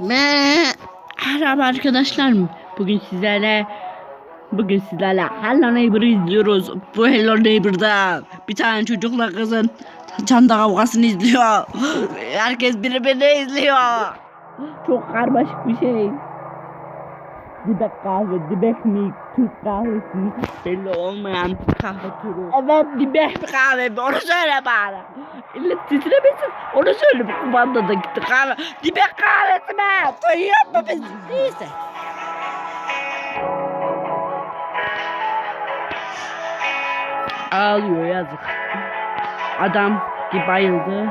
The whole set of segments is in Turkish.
Merhaba arkadaşlar. Bugün sizlerle bugün sizlerle Hello Neighbor'ı izliyoruz. Bu Hello Neighbor'da bir tane çocukla kızın çanta kavgasını izliyor. Herkes birbirini izliyor. Çok karmaşık bir şey. Dibek kahve, dibek mi, Türk kahvesi mi? Belli olmayan bir kahve türü. Evet, dibek bir kahve? Onu söyle bana. İlle titremesin. Onu söyle bu kumanda da gitti kahve. Dibek kahvesi mi? Duyuyor mu biz? Neyse. Ağlıyor yazık. Adam gibi bayıldı.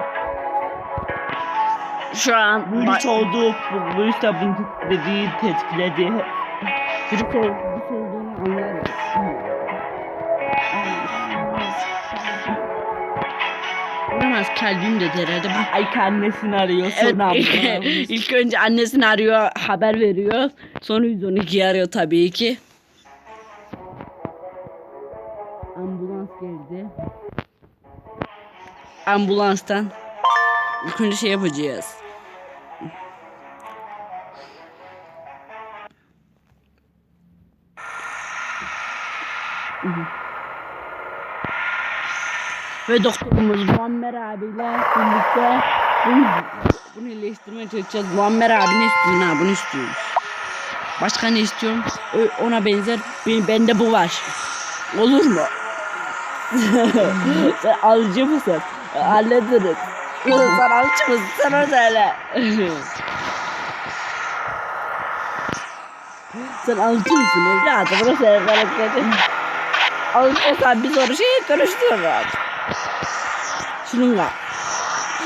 Şu an Virüs oldu. Bu virüs de bunu dediği tetkiledi. Virüs olduğunu anladım. Olamaz kalbim de herhalde. Bak, Ay annesini arıyor Evet, sonra ilk, ilk önce annesini arıyor, haber veriyor. Sonra 112'yi arıyor tabii ki. Ambulans geldi. Ambulanstan ilk önce şey yapacağız. Ve doktorumuz Muammer abiyle birlikte bunu, bunu iyileştirmeye çalışacağız. Muammer abi ne istiyor? Ha, bunu istiyormuş. Başka ne istiyorum? Ona benzer ben, bende bu var. Olur mu? sen alıcı mısın? Hallederiz. sen alıcı mısın? Sen onu söyle. sen alıcı mısın? Evladım bunu söyle karakteri. Alıcıysan biz onu şey konuştururuz. Şununla.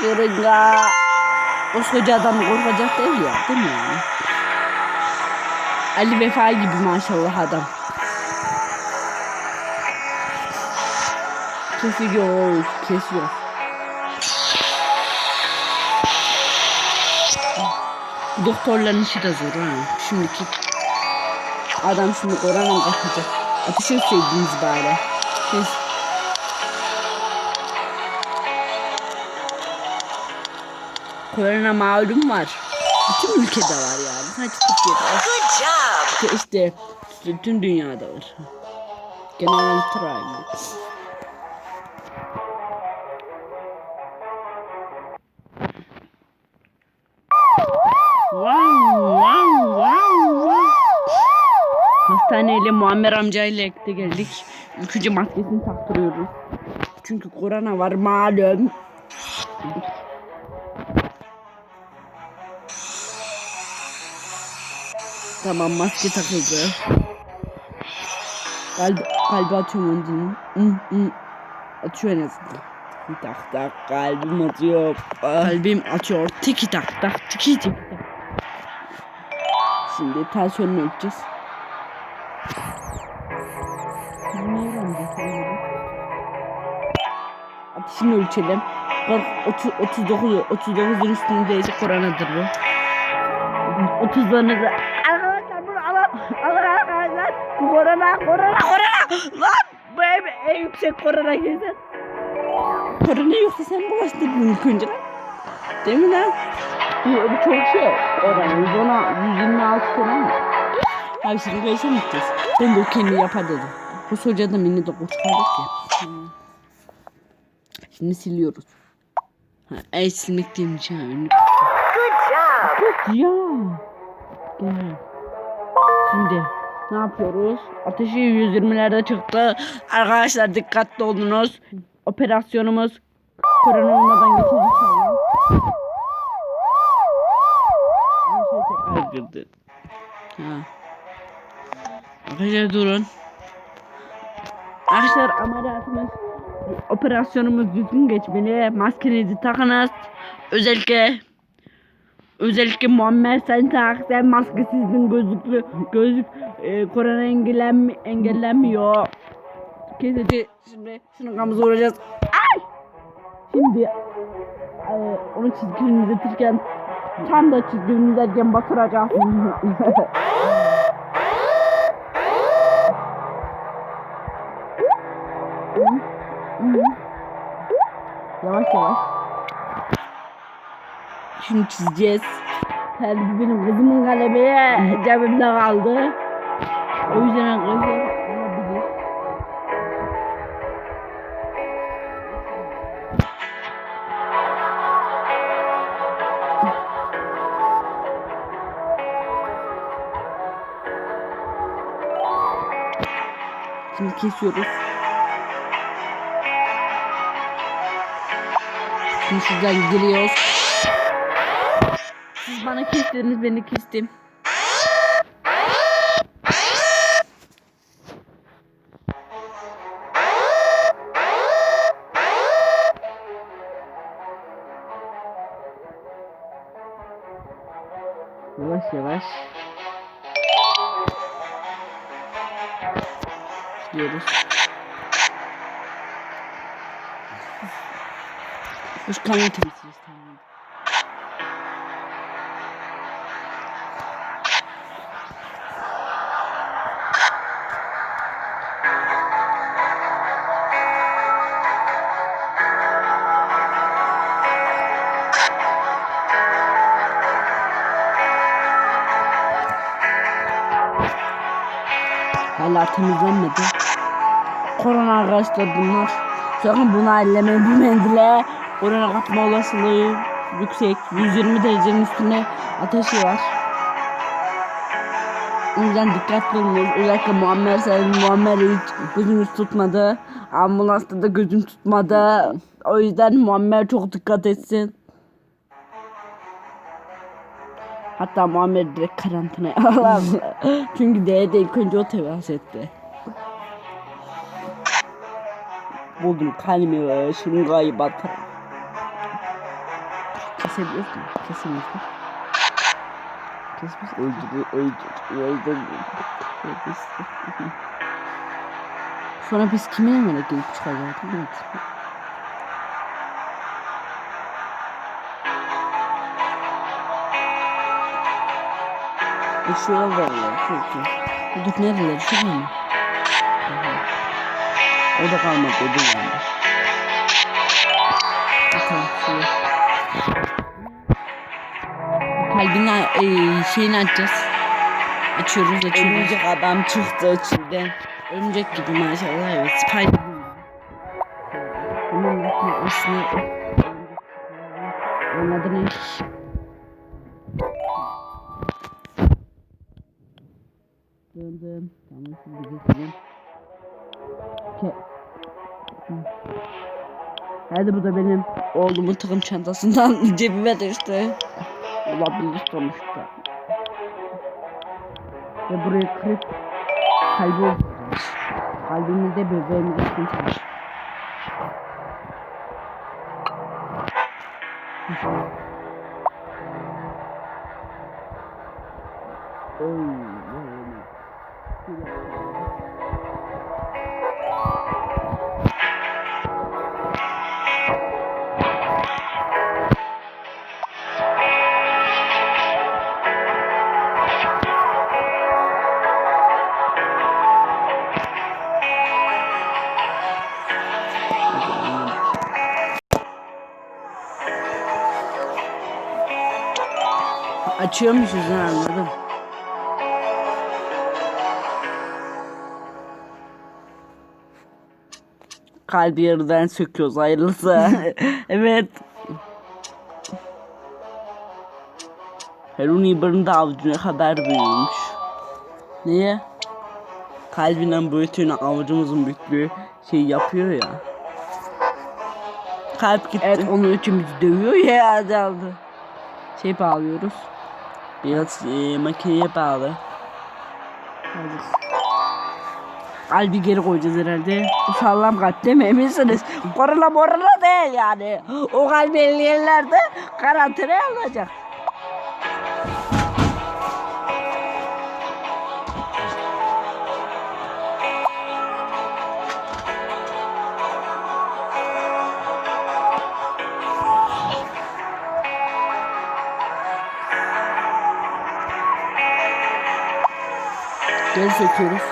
Şununla. Koskoca adam korkacak değil ya. Değil mi? Ali Vefa gibi maşallah adam. Kesiyor, kesiyor. Doktorların işi de zor ha. Şimdiki adam şimdi korona kapacak. Ateş etseydiniz bari. Siz Korona malum var. Bütün ülkede var yani. Sadece Türkiye'de. Job. İşte, işte bütün dünyada var. Genel travma. Hastaneyle Muammer amcayla birlikte geldik. Önce maskesini taktırıyoruz. Çünkü korona var malum. Tamam maske takıldı. Kalp, kalbi atıyorum onun hı. Atıyor en azından. Tiki tak tak kalbim atıyor. Kalbim atıyor. Tiki tak tak tiki tik tak. Şimdi tansiyonunu ölçeceğiz. Öğreneceğiz onu? Ateşini ölçelim. Bak 30, 39, 39'un üstündeyse koronadır bu. 30'larını da arkadaşlar bunu alın alın arkadaşlar. Korona korona korona! Lan! Bu ev en yüksek korona gezer korona yoksa sen bulaştırdın ilk önce lan. Değil mi lan? Bu, bu çok şey. Korona 110 126 falan. Mı abi şimdi mi gideceğiz ben de o kendi yapar dedim bu soca da mini de çıkardık ya Hmm. şimdi siliyoruz ha, el silmek değilmiş ha önlük Good job. ya. Gel. Şimdi ne yapıyoruz? Ateşi 120'lerde çıktı. Arkadaşlar dikkatli olunuz. Operasyonumuz korona olmadan geçecek inşallah. Her şey tekrar girdi. Ha. Arkadaşlar durun. Arkadaşlar ameliyatımız operasyonumuz düzgün geçmeli. Maskenizi takınız. Özellikle Özellikle Muammer sen tak sen maskesizdin gözlüklü gözlük e, korona engellenmi, engellenmiyor. Kesici şimdi şunu kamıza vuracağız. Ay! Şimdi e, onu çizgini düzeltirken tam da çizgini düzeltirken batıracağız. yavaş yavaş. Şimdi çizeceğiz. Kalbi benim kızımın kalemi cebimde kaldı. O yüzden olabilir. Şimdi kesiyoruz. Şimdi giriyoruz. Siz bana kestiniz, ben de kestim. Yavaş yavaş. Gidiyoruz. Hoş kanlı temizliyoruz tamam. Hala temizlenmedi. Korona arkadaşlar bunlar. Sakın bunu ellemeyin bu mendile. Korona kapma olasılığı yüksek. 120 derecenin üstünde ateşi var. O yüzden dikkatli olunuz. Özellikle Muammer senin Muammer hiç gözünüz tutmadı. Ambulansta da gözüm tutmadı. O yüzden Muammer çok dikkat etsin. Hatta Muammer direkt karantinaya alındı. Çünkü D'de ilk önce o temas etti. Buldum kalbimi ve şırıngayı batır. Kesebiliyorsun. Kesinlikle. Kesmiş öldürüyor, öldürüyor, öldürüyor. Sonra biz kimin emine gelip çıkacaktık? Evet. E şurada var çok iyi. Nereleri, şu mu? O da kalmadı, ödül yani. Bakalım şuraya. Kalbin e, şeyini açacağız. Açıyoruz, açıyoruz. Örümcek adam çıktı içinden. Örümcek gibi maşallah evet. Spider. Bunun aslında onun adı ne? Döndüm. Tamam şimdi geçelim. Hadi bu da benim oğlumun takım çantasından cebime düştü. Olabilir sonuçta. Ve buraya kırıp oluşturmuş. Kalbimizde bebeğimizde sıkıntı var. Açıyormuşuz ha anladım. Kalbi yerden söküyoruz hayırlısı. evet. İbrahim'in de avucuna kadar büyümüş. Niye? Kalbinin boyutuyla avucumuzun büyüklüğü şey yapıyor ya. Kalp gitti. Evet onun için bizi dövüyor ya hadi aldı. Şey bağlıyoruz. Biraz e, makineye bağlı. Hadi. Kalbi geri koyacağız herhalde. Bu sağlam kalp değil mi? Korona morona değil yani. O kalbi elleyenler de karantinaya alacak. Geri çekiyoruz.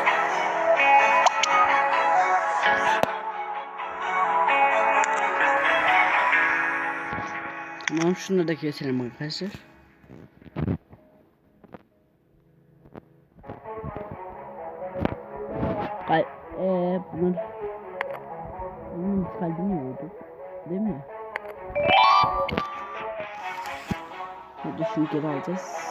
Tamam şunları da keselim arkadaşlar. Kal ee, bunlar bunun kalbini vurdu. Değil mi? Hadi şunu geri alacağız.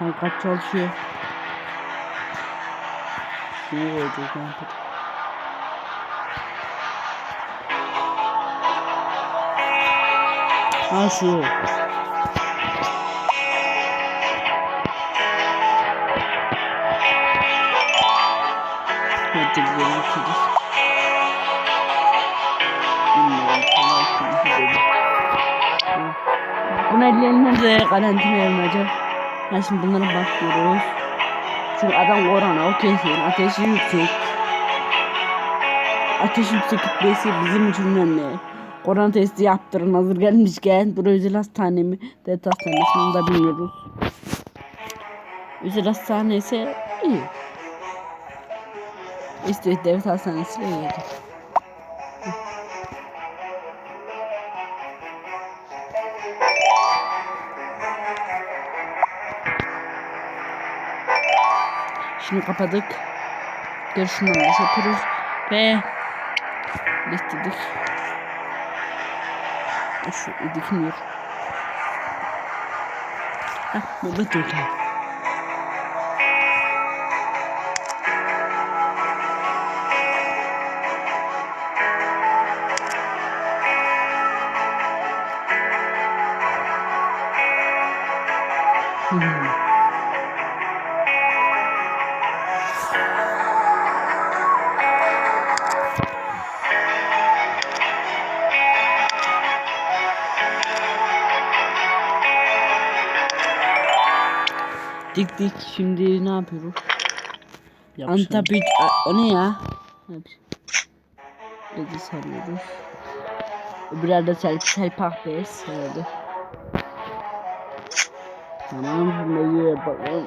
Tankat çalışıyor. Ne olacak lan? Ha şu. Hadi gidelim kızım. Bunu ellerini de karantinaya alınacak. Ha şimdi bunlara bakıyoruz. Çünkü adam korona o kesin. Ateşi yüksek. Ateş yüksek gitmesi bizim için önemli. Korona testi yaptırın hazır gelmişken. Burası özel hastane mi? Devlet hastanesi onu da bilmiyoruz. Özel hastanesi iyi. İşte devlet hastanesi de Şunu kapadık. Görüşümden yapıyoruz. Ve bitirdik. Şu dikmiyor. Hah, bu bitti. Hmm. Dik dik şimdi ne yapıyoruz? Antabit A- o ne ya? Dedi sarıyoruz. Öbürler de sel selpak bez herhalde. Tamam şimdi yapalım.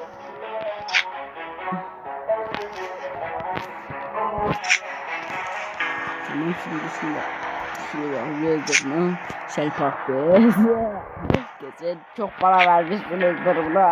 Tamam şimdi şunu şuraya verdim selpak bez. Kesin çok para vermiş bunun buna.